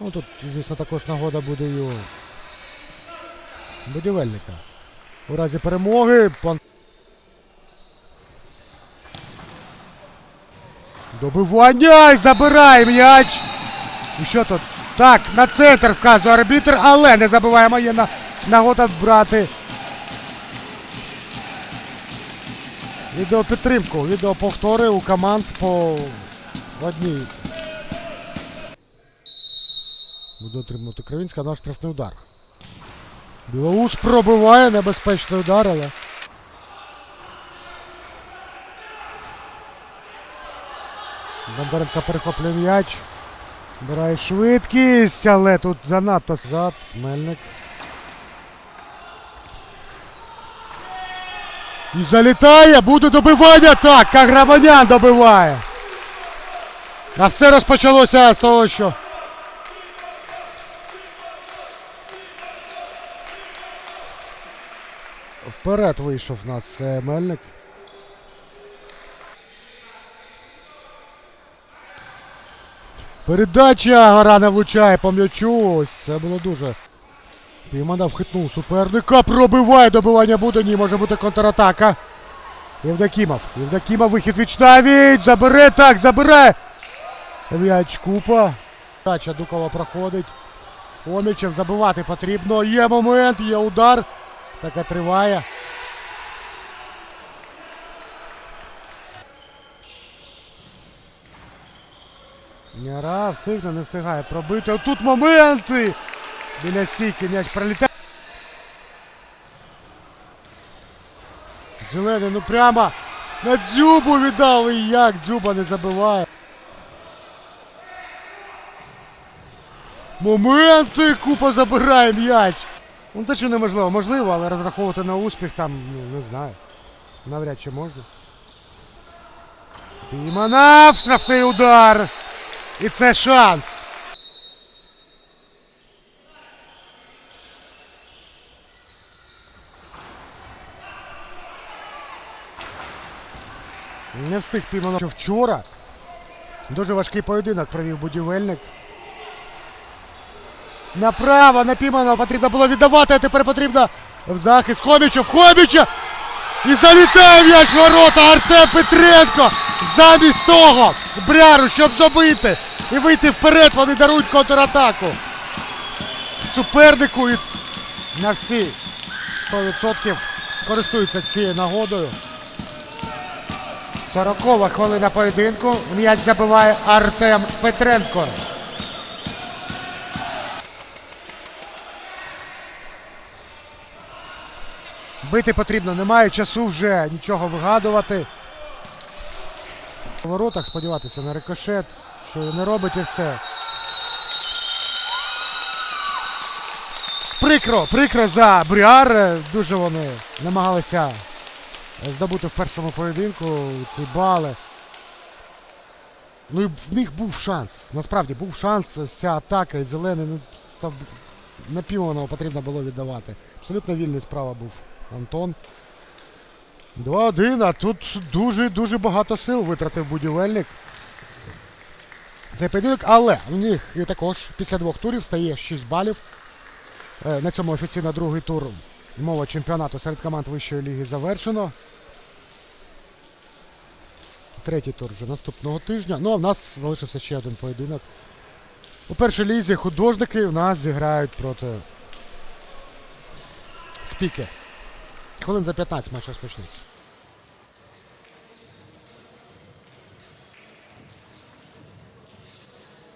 Ну тут, звісно, також нагода буде і у будівельника. У разі перемоги пан. Добивання! І Забирає м'яч! І що тут? Так, на центр вказує арбітр, але не забуваємо, є на... нагода брати. Відеопідтримку, відеоповтори у команд по одній. Буде отримувати Кривінська наш штрафний удар. Білоус пробиває небезпечний удар, але. Бондаренко перехоплює м'яч. Збирає швидкість, але тут занадто зад. Мельник. І залітає, буде добивання. Так, Каграманян добиває. А все розпочалося з того, що. Вперед вийшов у нас е, Мельник. Передача гора влучає по м'ячу. Ось це було дуже. Піймана вхитнув суперника. Пробиває добивання буде. Ні, може бути контратака. Євдокімов. Євдокімов вихід віч навіть. Забере так, забере. М'яч купа. Передача Дукова проходить. Омічев забивати потрібно. Є момент, є удар. Така триває. Няра встигне, не встигає пробити. Отут моменти! Біля стійки м'яч пролітає. Зелений, ну прямо на дзюбу віддав і як дзюба не забиває. Моменти! Купа забирає м'яч. Ну те, що неможливо, можливо, але розраховувати на успіх там, ну, не знаю. Навряд чи можна. Пійманав штрафний удар. І це шанс. Не встиг піймано. Вчора дуже важкий поєдинок провів будівельник. Направо на Піманова потрібно було віддавати, а тепер потрібно в захист Хоміча, в Хоміча! І залітає м'яч ворота Артем Петренко! Замість того Бряру, щоб забити і вийти вперед, вони дарують контратаку. Супернику і на всі 100% користуються цією нагодою. 40 хвилина поєдинку. М'яч забиває Артем Петренко. Бити потрібно, немає часу вже нічого вигадувати. У воротах сподіватися на рикошет, що не робить все. Прикро, прикро за Бріар. Дуже вони намагалися здобути в першому поєдинку ці бали. Ну і в них був шанс. Насправді був шанс ця атака і зелений. Ну, там напіваного потрібно було віддавати. Абсолютно вільний справа був Антон. 2-1, а тут дуже-дуже багато сил витратив будівельник. Цей поєдинок, але у них також після двох турів стає 6 балів. Е, На цьому офіційно другий тур мова чемпіонату серед команд вищої ліги завершено. Третій тур вже наступного тижня. Ну а в нас залишився ще один поєдинок. У першій лізі художники у нас зіграють проти спіки. Хвилин за 15 матч розпочнеться.